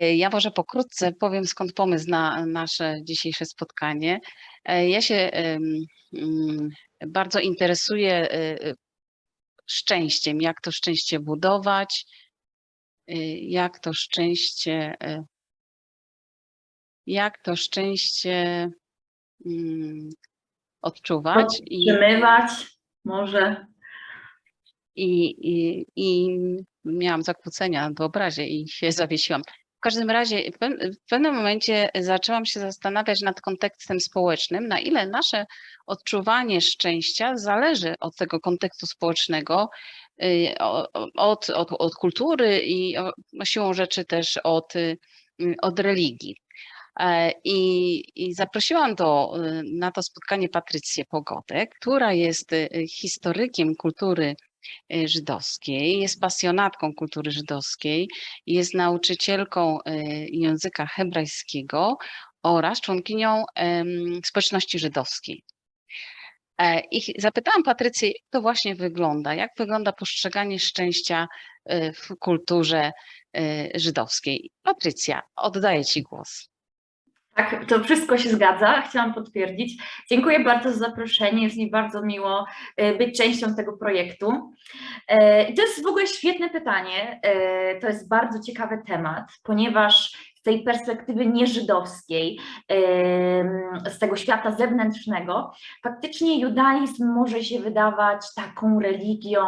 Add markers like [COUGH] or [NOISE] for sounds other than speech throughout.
Ja może pokrótce powiem, skąd pomysł na nasze dzisiejsze spotkanie. E, Ja się mm, bardzo interesuję e, szczęściem, jak to szczęście budować, e, jak to szczęście, e, jak to szczęście mm, odczuwać i, Podtrzymywać może. i, i, i miałam zakłócenia wyobraźni i się zawiesiłam. Każdym razie w pew- w pewnym momencie zaczęłam się zastanawiać nad kontekstem społecznym, na ile nasze odczuwanie szczęścia zależy od tego kontekstu społecznego, y, od, od, od kultury i no siłą rzeczy też od, y, od religii. E, I, I zaprosiłam do, y, na to spotkanie Patrycję Pogodę, która jest historykiem kultury żydowskiej, jest pasjonatką kultury żydowskiej, jest nauczycielką y, języka hebrajskiego oraz członkinią społeczności żydowskiej. E, I zapytałam Patrycję, jak to właśnie wygląda, jak wygląda postrzeganie szczęścia y, w kulturze y, żydowskiej. Patrycja, oddaję Ci głos. Tak, to wszystko się zgadza, chciałam potwierdzić. Dziękuję bardzo za zaproszenie, jest mi bardzo miło e, być częścią tego projektu. E, to jest w ogóle świetne pytanie, e, to jest bardzo ciekawy temat, ponieważ tej perspektywy nieżydowskiej, z tego świata zewnętrznego, faktycznie judaizm może się wydawać taką religią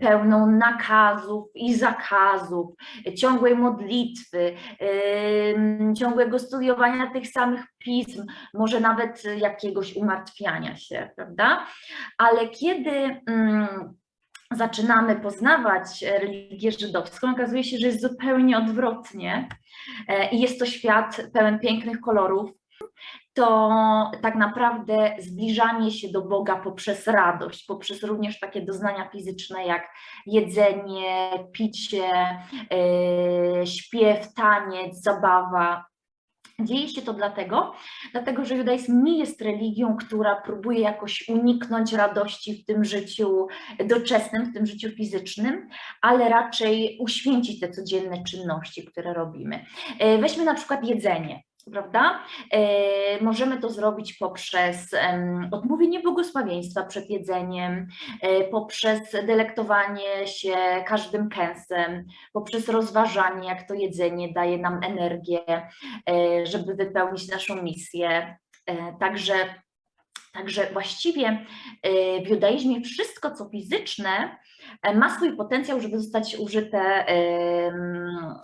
pełną nakazów i zakazów, ciągłej modlitwy, ciągłego studiowania tych samych pism, może nawet jakiegoś umartwiania się, prawda? Ale kiedy ym, zaczynamy poznawać religię żydowską, okazuje się, że jest zupełnie odwrotnie e, i jest to świat pełen pięknych kolorów, to tak naprawdę zbliżanie się do Boga poprzez radość, poprzez również takie doznania fizyczne jak jedzenie, picie, e, śpiew, taniec, zabawa. Dzieje się to dlatego, dlatego że judaizm nie jest religią, która próbuje jakoś uniknąć radości w tym życiu doczesnym, w tym życiu fizycznym, ale raczej uświęcić te codzienne czynności, które robimy. E, Weźmy na przykład jedzenie. Prawda? E, możemy to zrobić poprzez odmówienie błogosławieństwa przed jedzeniem, e, poprzez delektowanie się każdym kęsem, poprzez rozważanie, jak to jedzenie daje nam energię, e, żeby wypełnić naszą misję. Także, także właściwie e, w judaizmie wszystko, co fizyczne, e, ma swój potencjał, żeby zostać użyte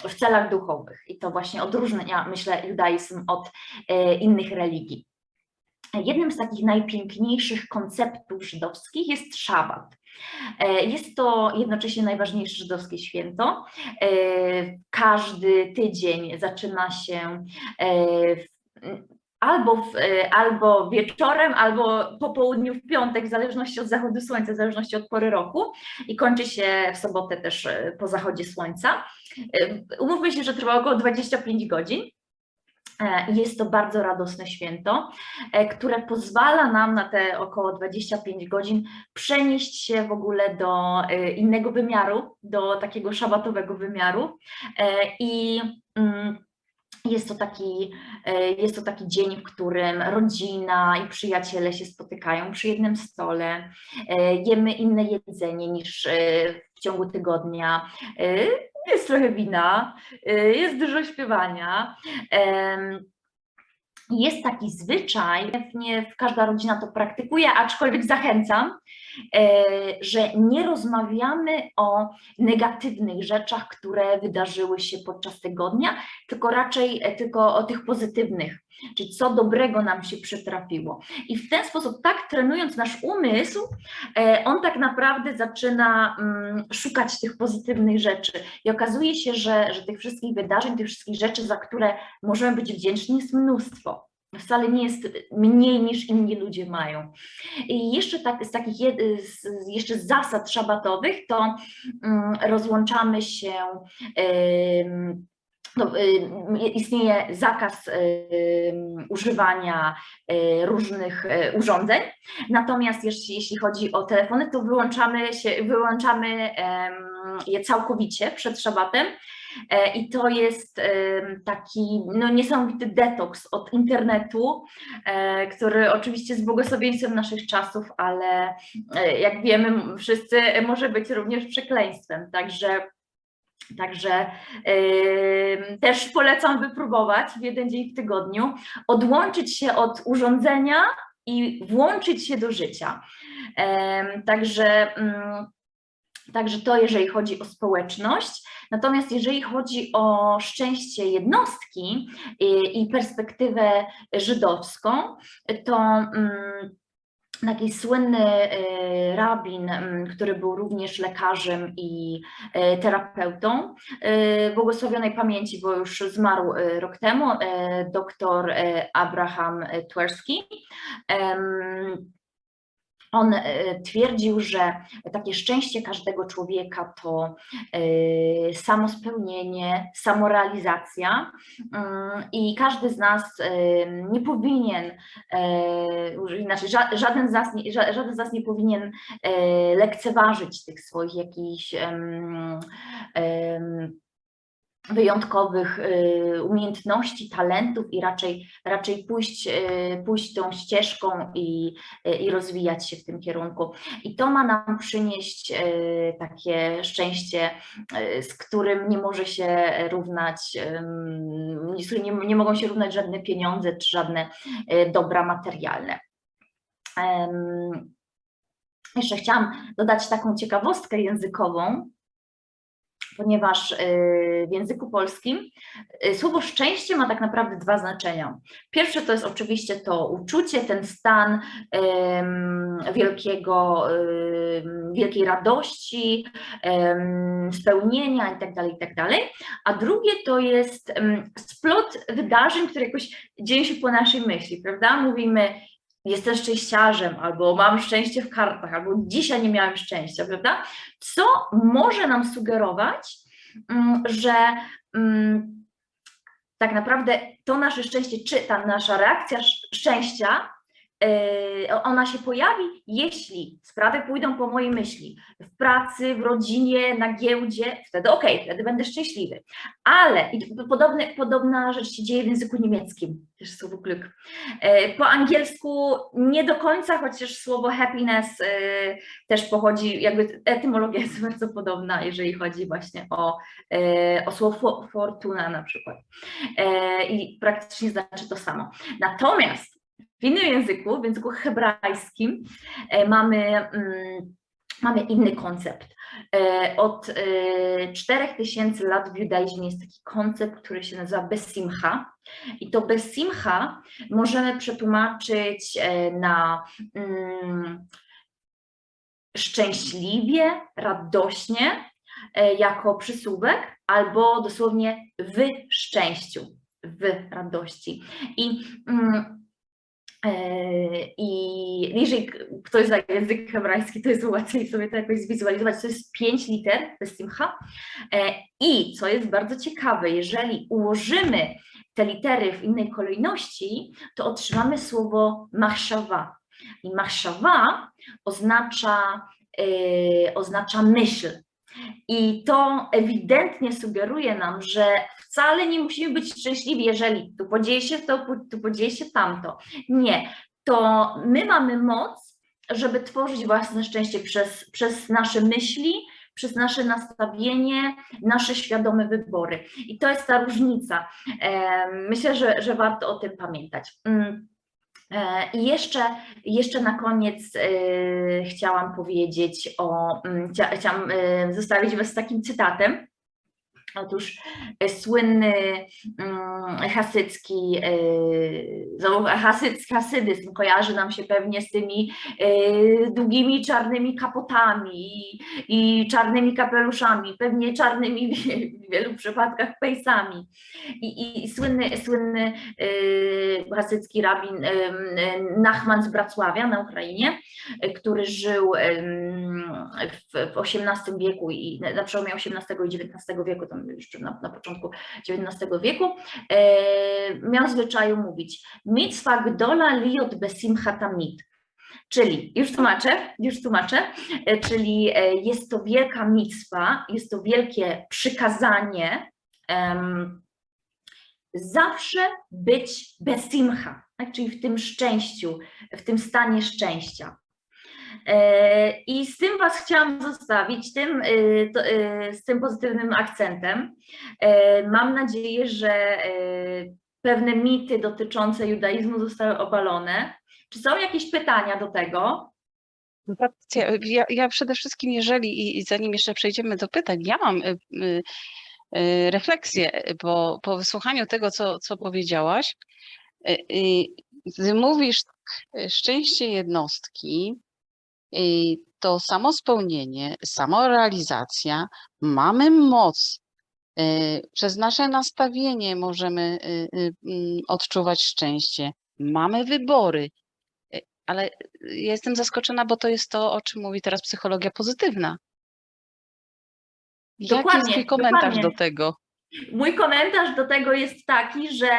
w celach duchowych. I to właśnie odróżnia, myślę, judaizm od e, innych religii. Jednym z takich najpiękniejszych konceptów żydowskich jest szabat. E, Jest to jednocześnie najważniejsze żydowskie święto. Każdy tydzień zaczyna się w- albo, w, e, albo wieczorem, albo po południu w piątek, w zależności od zachodu słońca, w zależności od pory roku i kończy się w sobotę też e, po zachodzie słońca. E, Umówmy się, że trwa około 25 godzin. Jest to bardzo radosne święto, które pozwala nam na te około 25 godzin przenieść się w ogóle do innego wymiaru, do takiego szabatowego wymiaru. I mm, jest to, taki, e, jest to taki dzień, w którym rodzina i przyjaciele się spotykają przy jednym stole, e, jemy inne jedzenie niż e, w ciągu tygodnia. Jest trochę wina, jest dużo śpiewania. Jest taki zwyczaj, pewnie każda rodzina to praktykuje, aczkolwiek zachęcam, e, że nie rozmawiamy o negatywnych rzeczach, które wydarzyły się podczas tygodnia, tylko raczej e, tylko o tych pozytywnych, czyli co dobrego nam się przytrafiło. I w ten sposób, tak trenując nasz umysł, e, on tak naprawdę zaczyna mm, szukać tych pozytywnych rzeczy. I okazuje się, że, że tych wszystkich wydarzeń, tych wszystkich rzeczy, za które możemy być wdzięczni, jest mnóstwo. Wcale nie jest mniej niż inni ludzie mają. I jeszcze tak, z takich z, jeszcze zasad szabatowych, to mm, rozłączamy się. No, ym, istnieje zakaz ym, używania y, różnych y, urządzeń. Natomiast jeśli, chodzi o telefony, to wyłączamy, się, wyłączamy je całkowicie przed szabatem E, I to jest taki no, niesamowity detoks od internetu, e, który oczywiście jest błogosławieństwem naszych czasów, ale e, jak wiemy, wszyscy może być również przekleństwem. Także Także em, też polecam wypróbować w jeden dzień w tygodniu, odłączyć się od urządzenia i włączyć się do życia. Em, Także, mm, także to jeżeli chodzi o społeczność. Natomiast jeżeli chodzi o szczęście jednostki i, i perspektywę żydowską, to mm, taki słynny e, rabin, mm, który był również lekarzem i e, terapeutą, e, błogosławionej pamięci, bo już zmarł rok temu, doktor Abraham Tversky. Em, On e, twierdził, że takie szczęście każdego człowieka to e, samospełnienie, samorealizacja mm, i każdy z nas e, nie powinien, inaczej, ża- żaden z nas żaden z nas nie powinien lekceważyć tych swoich jakichś wyjątkowych y, umiejętności, talentów i raczej, raczej pójść, y, pójść tą ścieżką i, y, i rozwijać się w tym kierunku. I to ma nam przynieść takie szczęście, z którym nie może się równać, nie, nie mogą się równać żadne pieniądze czy żadne dobra materialne. Jeszcze chciałam dodać taką ciekawostkę językową, ponieważ y, w języku polskim y, słowo szczęście ma tak naprawdę dwa znaczenia. Pierwsze to jest oczywiście to uczucie, ten stan wielkiego, wielkiej radości, spełnienia itd., itd. A drugie to jest splot wydarzeń, które jakoś dzieją się po naszej myśli, prawda? Mówimy, jestem szczęściarzem, albo mam szczęście w kartach, albo dzisiaj nie miałem szczęścia, prawda? Co może nam sugerować, mm, że mm, tak naprawdę to nasze szczęście, czy ta nasza reakcja sz- szczęścia, ona się pojawi, jeśli sprawy pójdą po mojej myśli, w pracy, w rodzinie, na giełdzie, wtedy okej, wtedy będę szczęśliwy. Ale i podobne, podobna rzecz się dzieje w języku niemieckim, też słowo Glück. E, Po angielsku nie do końca, chociaż słowo happiness e, też pochodzi, jakby etymologia jest [LAUGHS] bardzo podobna, jeżeli chodzi właśnie o, e, o słowo fo- fortuna na przykład. E, I praktycznie znaczy to samo. Natomiast w innym języku, w języku hebrajskim e, mamy, mm, mamy inny koncept. E, Od e, 4000 lat w judaizmie jest taki koncept, który się nazywa besimcha. I to besimcha możemy przetłumaczyć e, na mm, szczęśliwie, radośnie, e, jako przysłówek, albo dosłownie w szczęściu, w radości. I, mm, e, i jeżeli ktoś zna język hebrajski, to jest łatwiej sobie to jakoś zwizualizować. To jest pięć liter, besimcha. E, I co jest bardzo ciekawe, jeżeli ułożymy te litery w innej kolejności, to otrzymamy słowo machszawa. I machszawa oznacza, yy, oznacza myśl. I to ewidentnie sugeruje nam, że wcale nie musimy być szczęśliwi, jeżeli tu podzieje się to, tu podzieje się tamto. Nie, to my mamy moc, żeby tworzyć własne szczęście przez, przez nasze myśli, przez nasze nastawienie, nasze świadome wybory. I to jest ta różnica. Em, Myślę, że, że warto o tym pamiętać. E, I jeszcze, jeszcze na koniec e, chciałam powiedzieć o, mm, chcia, chciałam e, zostawić Was z takim cytatem. Otóż e, słynny mm, hasycki, e, hasydyzm kojarzy nam się pewnie z tymi e, długimi czarnymi kapotami i, czarnymi kapeluszami, pewnie czarnymi w wielu przypadkach pejsami. I, i, słynny, słynny hasycki rabin Nachman z Bracławia na Ukrainie, który żył w, XVIII wieku i na na przełomie XVIII i XIX wieku, tam jeszcze na, na początku XIX wieku, e, miał zwyczaju mówić mitzwa gdola liot besimcha tamid. Czyli, już tłumaczę, już tłumaczę, e, czyli e, jest to wielka mitwa, jest to wielkie przykazanie, em, zawsze być besimcha, tak? czyli w tym szczęściu, w tym stanie szczęścia. E, I z tym Was chciałam zostawić, tym, y, to, y, z tym pozytywnym akcentem. E, Mam nadzieję, że e, pewne mity dotyczące judaizmu zostały obalone. Czy są jakieś pytania do tego? Patrycja, ja, ja przede wszystkim, jeżeli i zanim jeszcze przejdziemy do pytań, ja mam y, y, y, refleksję, bo po wysłuchaniu tego, co, co powiedziałaś, y, y, gdy mówisz szczęście jednostki, to samo spełnienie, samorealizacja, mamy moc. y, Przez nasze nastawienie możemy y, y, mm, odczuwać szczęście. Mamy wybory. Ale ja jestem zaskoczona, bo to jest to, o czym mówi teraz psychologia pozytywna. Jaki jest twój komentarz do dokładnie. tego? Mój komentarz do tego jest taki, że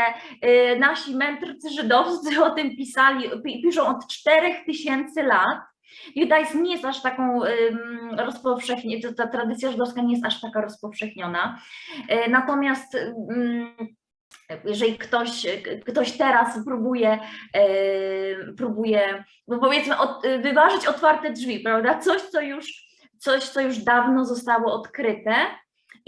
nasi mędrcy żydowscy o tym pisali, pi- piszą od 4000 lat. Judaizm nie jest aż taką rozpowszechniona, ta tradycja żydowska nie jest aż taka rozpowszechniona. Y, Natomiast jeżeli ktoś, ktoś teraz próbuje, y, próbuje no powiedzmy, wyważyć otwarte drzwi, prawda? Coś, co już, coś, co już dawno zostało odkryte,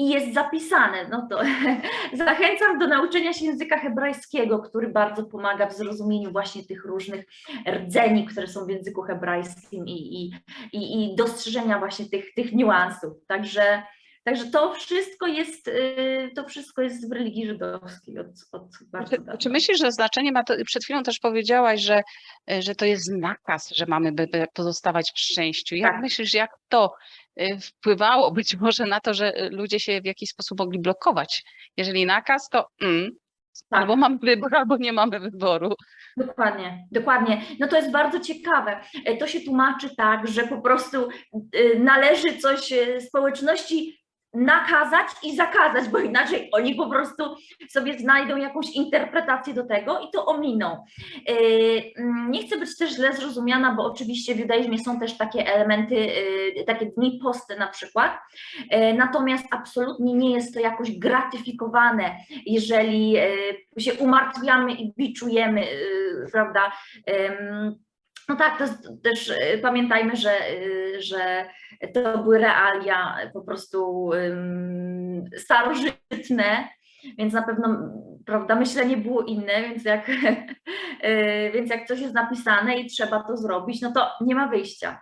i jest zapisane, no to [LAUGHS] zachęcam do nauczenia się języka hebrajskiego, który bardzo pomaga w zrozumieniu właśnie tych różnych rdzeni, które są w języku hebrajskim i, i, i, i dostrzeżenia właśnie tych, tych niuansów. Także, także to wszystko jest, y, to wszystko jest w religii żydowskiej od, od bardzo Czy, czy myślisz, że znaczenie ma to, przed chwilą też powiedziałaś, że, y, że to jest nakaz, że mamy by, by pozostawać w szczęściu. Jak Tak. myślisz, jak to wpływało być [LAUGHS] może na to, że y, ludzie się w jakiś sposób mogli blokować? Jeżeli nakaz, to mm, Tak. albo mamy wybór, [LAUGHS] albo nie mamy wyboru. Dokładnie, dokładnie. No to jest bardzo ciekawe. E, To się tłumaczy tak, że po prostu y, należy coś y, społeczności nakazać i zakazać, bo inaczej oni po prostu sobie znajdą jakąś interpretację do tego i to ominą. Y, mm, Nie chcę być też źle zrozumiana, bo oczywiście w judaizmie są też takie elementy, y, takie dni posty na przykład, E, natomiast absolutnie nie jest to jakoś gratyfikowane, jeżeli się umartwiamy i biczujemy, prawda? No tak, to też e, pamiętajmy, że, e, że to były realia po prostu starożytne, więc na pewno, prawda, myślenie było inne, więc jak, e, [LAUGHS] więc jak coś jest napisane i trzeba to zrobić, no to nie ma wyjścia.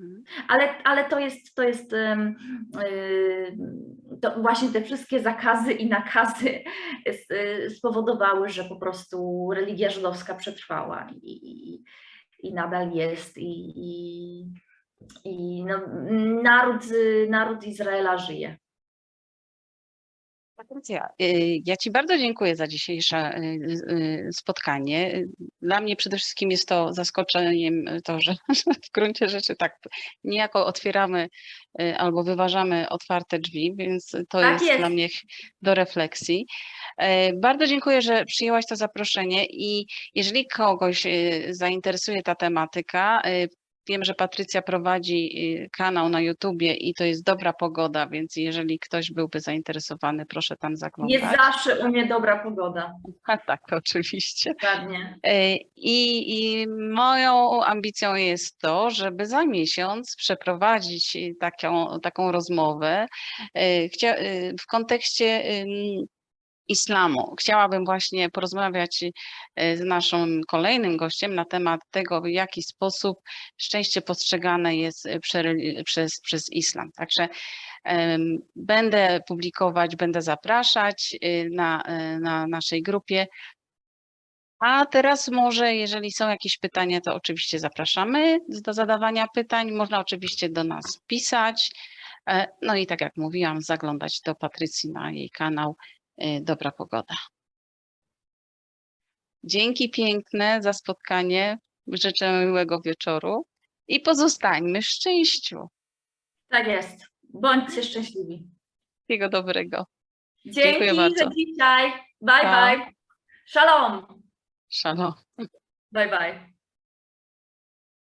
Mhm. Ale, ale to jest, to jest y, to właśnie te wszystkie zakazy i nakazy y, spowodowały, że po prostu religia żydowska przetrwała i, i, nadal jest i, i, i no, naród, naród Izraela żyje. Patrycja, ja Ci bardzo dziękuję za dzisiejsze y, y, spotkanie. Dla mnie przede wszystkim jest to zaskoczeniem y, to, że [LAUGHS] w gruncie rzeczy tak niejako otwieramy albo wyważamy otwarte drzwi, więc to Tak jest, dla jest. mnie ch- do refleksji. Bardzo dziękuję, że przyjęłaś to zaproszenie i jeżeli kogoś zainteresuje ta tematyka, Wiem, że Patrycja prowadzi y, kanał na YouTubie i to jest dobra pogoda, więc jeżeli ktoś byłby zainteresowany, proszę tam zaglądać. Jest zawsze u mnie dobra pogoda. A [LAUGHS] tak, oczywiście. Dokładnie. E, I, I moją ambicją jest to, żeby za miesiąc przeprowadzić taką, taką rozmowę e, y, w kontekście islamu. Chciałabym właśnie porozmawiać y, z naszym kolejnym gościem na temat tego, w jaki sposób szczęście postrzegane jest y, prze- przez, przez islam. Także będę publikować, będę zapraszać y, na, y, na naszej grupie. A teraz może, jeżeli są jakieś pytania, to oczywiście zapraszamy do zadawania pytań. Można oczywiście do nas pisać. E, No i tak jak mówiłam, zaglądać do Patrycji na jej kanał y, Dobra Pogoda. Dzięki piękne za spotkanie. Życzę miłego wieczoru i pozostańmy w szczęściu. Tak jest. Bądźcie szczęśliwi. Wszystkiego dobrego. Dzięki bardzo. za dzisiaj. Bye Pa. bye. Shalom. Shalom. Bye bye.